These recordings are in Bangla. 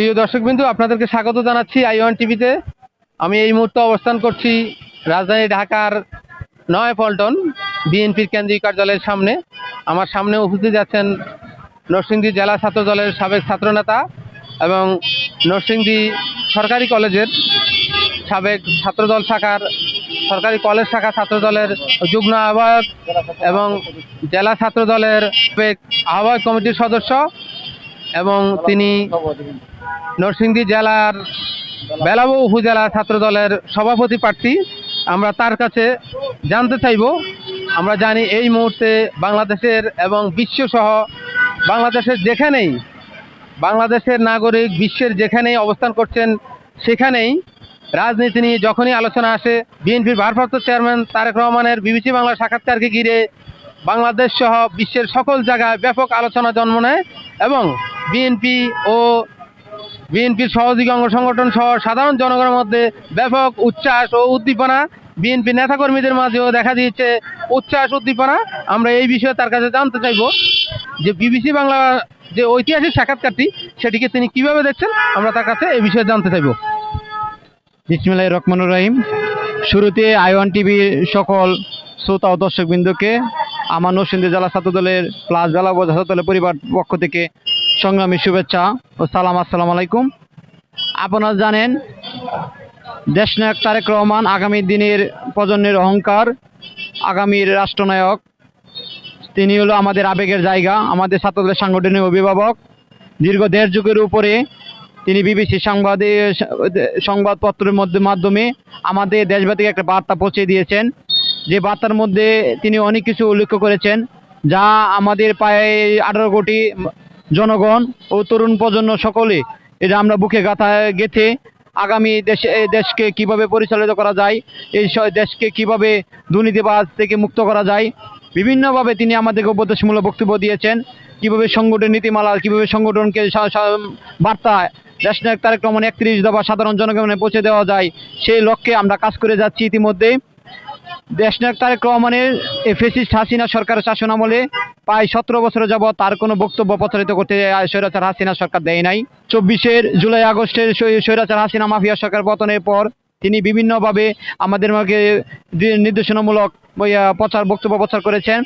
প্রিয় দর্শকবিন্দু, আপনাদেরকে স্বাগত জানাচ্ছি আই ওয়ান টিভিতে। আমি এই মুহূর্তে অবস্থান করছি রাজধানী ঢাকার নয় পল্টন বিএনপির কেন্দ্রীয় কার্যালয়ের সামনে। আমার সামনে উপস্থিত আছেন নরসিংদী জেলা ছাত্র দলের সাবেক ছাত্রনেতা এবং নরসিংদী সরকারি কলেজের সাবেক ছাত্রদল শাখার, সরকারি কলেজ শাখা ছাত্রদলের যুগ্ম আহ্বায়ক এবং জেলা ছাত্রদলের সাবেক আহ্বায়ক কমিটির সদস্য এবং তিনি নরসিংদী জেলার বেলাবো উপজেলা ছাত্র দলের সভাপতি প্রার্থী। আমরা তার কাছে জানতে চাইব, আমরা জানি এই মুহূর্তে বাংলাদেশের এবং বিশ্বসহ বাংলাদেশের যেখানেই, বাংলাদেশের নাগরিক বিশ্বের যেখানেই অবস্থান করছেন, সেখানেই রাজনীতি নিয়ে যখনই আলোচনা আসে, বিএনপির ভারপ্রাপ্ত চেয়ারম্যান তারেক রহমানের বিবিসি বাংলা সাক্ষাৎকারকে ঘিরে বাংলাদেশ সহ বিশ্বের সকল জায়গায় ব্যাপক আলোচনা জন্ম নেয় এবং বিএনপি ও বিএনপির সহযোগী অঙ্গ সংগঠন সহ সাধারণ জনগণের মধ্যে ব্যাপক উচ্ছ্বাস ও উদ্দীপনা বিএনপি নেতাকর্মীদের মাঝেও দেখা দিয়েছে। উচ্ছ্বাস, উদ্দীপনা, আমরা এই বিষয়ে তার কাছে জানতে চাইব যে বিবিসি বাংলা যে ঐতিহাসিক সাক্ষাৎকারটি, সেটিকে তিনি কীভাবে দেখছেন? আমরা তার কাছে এই বিষয়ে জানতে চাইব। বিসমিল্লাহ রহমানুর রহিম। শুরুতে আইওয়ান টিভির সকল শ্রোতা ও দর্শকবৃন্দকে, আমার নরসিংদী জেলা ছাত্র দলের প্লাস জেলা উপজেলা ছাত্র দলের পরিবার পক্ষ থেকে সংগ্রামী শুভেচ্ছা ও সালাম, আসসালামু আলাইকুম। আপনারা জানেন, দেশনায়ক তারেক রহমান আগামী দিনের প্রজন্মের অহংকার, আগামীর রাষ্ট্রনায়ক, তিনি হলো আমাদের আবেগের জায়গা, আমাদের ছাত্রদের সাংগঠনিক অভিভাবক। দীর্ঘ দেড় যুগের উপরে তিনি বিবিসি সংবাদে, সংবাদপত্রের মধ্যে, মাধ্যমে আমাদের দেশবাদীকে একটা বার্তা পৌঁছে দিয়েছেন। যে বার্তার মধ্যে তিনি অনেক কিছু উল্লেখ করেছেন, যা আমাদের প্রায় আঠারো কোটি জনগণ ও তরুণ প্রজন্ম সকলে এটা আমরা বুকে গাথা গেথে আগামী দেশে দেশকে কীভাবে পরিচালিত করা যায়, এই দেশকে কীভাবে দুর্নীতিবাজ থেকে মুক্ত করা যায়, বিভিন্নভাবে তিনি আমাদেরকে উপদেশমূলক বক্তব্য দিয়েছেন। কীভাবে সংগঠন নীতিমালা, কীভাবে সংগঠনকে বার্তা দেশনায়ক তারেক রহমান একত্রিশ দফা সাধারণ জনগণে পৌঁছে দেওয়া যায়, সেই লক্ষ্যে আমরা কাজ করে যাচ্ছি ইতিমধ্যে। দেশনায়ক তারেক রহমানের ফেসিস্ট হাসিনা সরকারের শাসন আমলে প্রায় সতেরো বছর যাবৎ তার কোনো বক্তব্য প্রচারিত করতে স্বৈরাচার হাসিনা সরকার দেয় নাই। চব্বিশের জুলাই আগস্টের স্বৈ- স্বৈরাচার হাসিনা মাফিয়া সরকার পতনের পর তিনি বিভিন্নভাবে আমাদের নির্দেশনামূলক প্রচার বক্তব্য প্রচার করেছেন।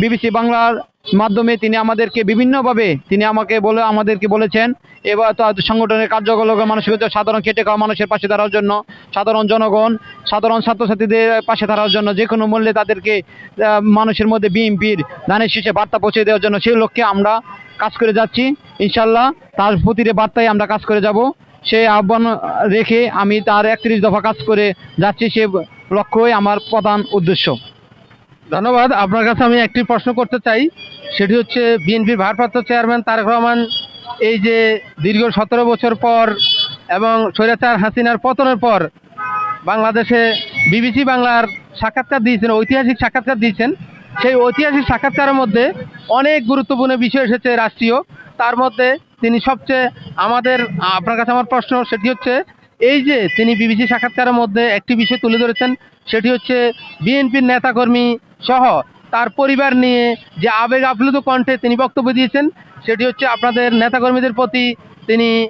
বিবিসি বাংলার মাধ্যমে তিনি আমাদেরকে বিভিন্নভাবে, তিনি আমাকে বলে, আমাদেরকে বলেছেন, এবার সংগঠনের কার্যকলাপ মানুষের সাধারণ খেটে খাওয়া মানুষের পাশে দাঁড়ার জন্য, সাধারণ জনগণ, সাধারণ ছাত্রছাত্রীদের পাশে দাঁড়ার জন্য যে কোনো মূল্যে তাদেরকে মানুষের মধ্যে বিএনপির ধানের শীষে বার্তা পৌঁছে দেওয়ার জন্য সেই লক্ষ্যে আমরা কাজ করে যাচ্ছি ইনশাল্লাহ তার প্রতিটি বার্তায় আমরা কাজ করে যাব। সেই আহ্বান রেখে আমি তার একত্রিশ দফা কাজ করে যাচ্ছি, সে লক্ষ্যই আমার প্রধান উদ্দেশ্য। ধন্যবাদ। আপনার কাছে আমি একটি প্রশ্ন করতে চাই। সেটি হচ্ছে, বিএনপির ভারপ্রাপ্ত চেয়ারম্যান তারেক রহমান এই যে দীর্ঘ সতেরো বছর পর এবং স্বৈরাচার হাসিনার পতনের পর বাংলাদেশে বিবিসি বাংলার সাক্ষাৎকার দিয়েছেন, ঐতিহাসিক সাক্ষাৎকার দিয়েছেন। সেই ঐতিহাসিক সাক্ষাৎকারের মধ্যে অনেক গুরুত্বপূর্ণ বিষয় এসেছে রাষ্ট্রীয়। তার মধ্যে তিনি সবচেয়ে আমাদের, আপনার কাছে আমার প্রশ্ন, সেটি হচ্ছে, এই যে তিনি বিবিসি সাক্ষাৎকারের মধ্যে একটি বিষয় তুলে ধরেছেন, সেটি হচ্ছে, বিএনপির নেতাকর্মী সহ তার পরিবার নিয়ে যে আবেগ আপ্লুত কণ্ঠে তিনি বক্তব্য দিয়েছেন, সেটি হচ্ছে আপনাদের নেতাকর্মীদের প্রতি তিনি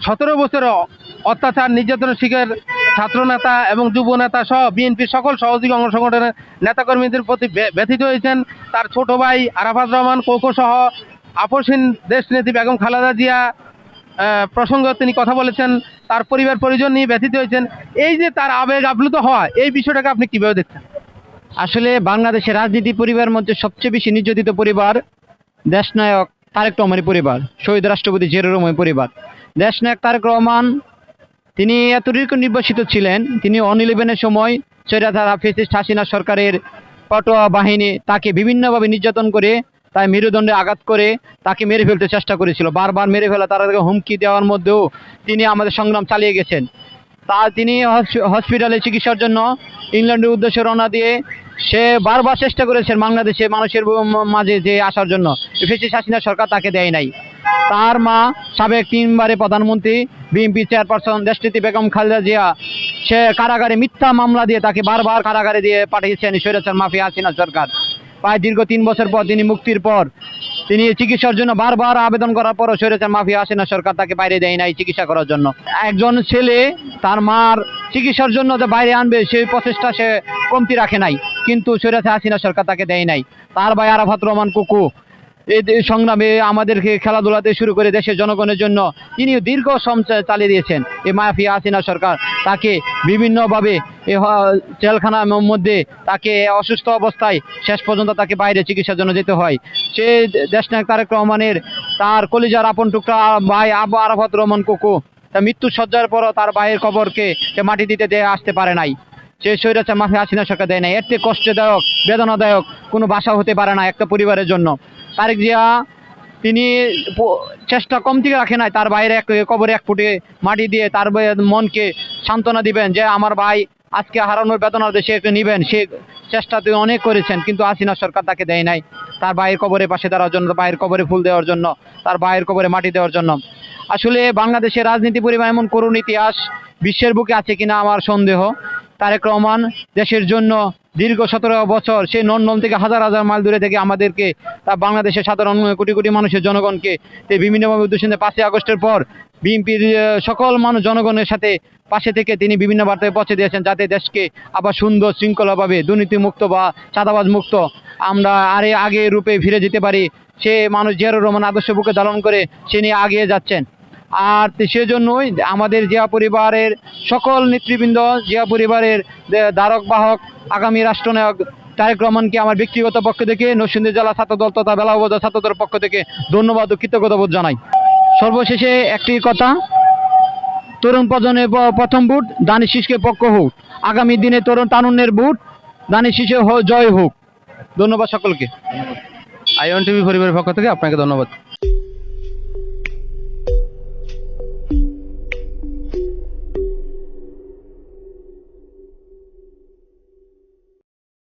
সতেরো বছর অত্যাচার নির্যাতনের শিকার ছাত্রনেতা এবং যুব নেতা সহ বিএনপির সকল সহযোগী অঙ্গ সংগঠনের নেতাকর্মীদের প্রতি ব্য- ব্যথিত হয়েছেন। তার ছোট ভাই আরাফাত রহমান, কোকো সহ আপসীন দেশনেত্রী বেগম খালেদা জিয়া প্রসঙ্গে তিনি কথা বলেছেন। তার পরিবার পরিজন নিয়ে ব্যথিত হয়েছেন। এই যে তার আবেগ আপ্লুত হওয়া, এই বিষয়টাকে আপনি কীভাবে দেখছেন? আসলে বাংলাদেশের রাজনীতি পরিবারের মধ্যে সবচেয়ে বেশি নির্যাতিত পরিবার দেশনায়ক তারেক রহমানের পরিবার, শহীদ রাষ্ট্রপতি জিয়াউর রহমানের পরিবার। দেশনায়ক তারেক রহমান, তিনি এতটুকু নির্বাসিত ছিলেন, তিনি অন ইলেভেনের সময় সৈরাধার হাফিজ হাসিনা সরকারের পটোয়া বাহিনী তাকে বিভিন্নভাবে নির্যাতন করে তাই মেরুদণ্ডে আঘাত করে, তাকে মেরে ফেলতে চেষ্টা করেছিল। বারবার মেরে ফেলা তারা তাকে হুমকি দেওয়ার মধ্যেও তিনি আমাদের সংগ্রাম চালিয়ে গেছেন। তা তিনি হসপিটালে চিকিৎসার জন্য ইংল্যান্ডের উদ্দেশ্যে রওনা দিয়ে সে বারবার চেষ্টা করেছেন বাংলাদেশে মানুষের মাঝে যে আসার জন্য। ফেসিস হাসিনা সরকার তাকে দেয় নাই। তার মা সাবেক তিনবারে প্রধানমন্ত্রী, বিএনপি চেয়ারপারসন দেশনীতি বেগম খালেদা জিয়া, সে কারাগারে মিথ্যা মামলা দিয়ে তাকে বারবার কারাগারে দিয়ে পাঠিয়েছেন স্বৈরাচার মাফিয়া হাসিনা সরকার। প্রায় দীর্ঘ তিন বছর পর তিনি মুক্তির পর তিনি চিকিৎসার জন্য বারবার আবেদন করার পরও স্বৈরাচার মাফিয়া হাসিনা সরকার তাকে বাইরে দেয় নাই চিকিৎসা করার জন্য। একজন ছেলে তার মার চিকিৎসার জন্য যে বাইরে আনবে, সেই প্রচেষ্টা সে কমতি রাখে নাই। কিন্তু স্বৈরাচার হাসিনা সরকার তাকে দেয় নাই। তার ভাই আরাফাত রহমান কুকু, এই সংগ্রামে আমাদেরকে খেলাধুলাতে শুরু করে দেশের জনগণের জন্য তিনি দীর্ঘ শ্রম চালিয়ে দিয়েছেন। এই মাফিয়া হাসিনা সরকার তাকে বিভিন্নভাবে জেলখানার মধ্যে তাকে অসুস্থ অবস্থায় শেষ পর্যন্ত তাকে বাইরে চিকিৎসার জন্য যেতে হয়। সে দেশনায়ক তারেক রহমানের তার কলিজার আপন টুকরা ভাই আবু আরাফাত রহমান কুকু তা মৃত্যু সজ্জার পরও তার ভাইয়ের কবরকে সে মাটি দিতে দিয়ে আসতে পারে নাই। সে স্বৈরাচার মাফিয়া হাসিনা সরকার দেয় নাই। এর থেকে কষ্টদায়ক, বেদনাদায়ক কোনো ভাষা হতে পারে না একটা পরিবারের জন্য। তারেক জিয়া, তিনি চেষ্টা কমতি রাখে নাই। তার বাইরে এক কবরে এক ফুটে মাটি দিয়ে তার মনকে সান্ত্বনা দিবেন যে, আমার ভাই আজকে হারানোর বেদনার সে একটু নিবেন। সে চেষ্টা তিনি অনেক করেছেন, কিন্তু হাসিনা সরকার তাকে দেয় নাই। তার ভাইয়ের কবরে পাশে দাঁড়ার জন্য ভাইয়ের কবরে ফুল দেওয়ার জন্য, তার ভাইয়ের কবরে মাটি দেওয়ার জন্য। আসলে বাংলাদেশের রাজনীতি পরিবার এমন করুণ ইতিহাস বিশ্বের বুকে আছে কিনা আমার সন্দেহ। তারেক রহমান দেশের জন্য দীর্ঘ সতেরো বছর সেই নন্দন থেকে হাজার হাজার মাইল দূরে থেকে আমাদেরকে তা বাংলাদেশের সাধারণ কোটি কোটি মানুষের জনগণকে তে বিভিন্নভাবে উদ্দেশ্যে পাঁচই আগস্টের পর বিএনপির সকল মানুষ জনগণের সাথে পাশে থেকে তিনি বিভিন্ন বার্তায় পৌঁছে দিয়েছেন যাতে দেশকে আবার সুন্দর শৃঙ্খলাভাবে দুর্নীতিমুক্ত বা চাঁদাবাজ মুক্ত আমরা আরে আগে রূপে ফিরে যেতে পারি। সে মানুষ জিয়ারুর রহমান আদর্শ বুকে ধারণ করে সে নিয়ে আগিয়ে যাচ্ছেন। আর সেজন্যই আমাদের জিয়া পরিবারের সকল নেতৃবৃন্দ, জিয়া পরিবারের ধারক, বাহক, আগামী রাষ্ট্রনায়ক তারেক রহমানকে আমার ব্যক্তিগত পক্ষ থেকে, নরসিংদী জেলা ছাত্রদল তথা বেলাবদা ছাত্রদলের পক্ষ থেকে ধন্যবাদ ও কৃতজ্ঞতা বোধ জানাই। সর্বশেষে একটি কথা, তরুণ প্রজন্মের প্রথম ভোট, দানি শীষকে পক্ষ হোক। আগামী দিনে তরুণ তারুণ্যের ভোট, দানি শীষে জয় হোক। ধন্যবাদ সকলকে। আইওয়ান টিভি পরিবারের পক্ষ থেকে আপনাকে ধন্যবাদ।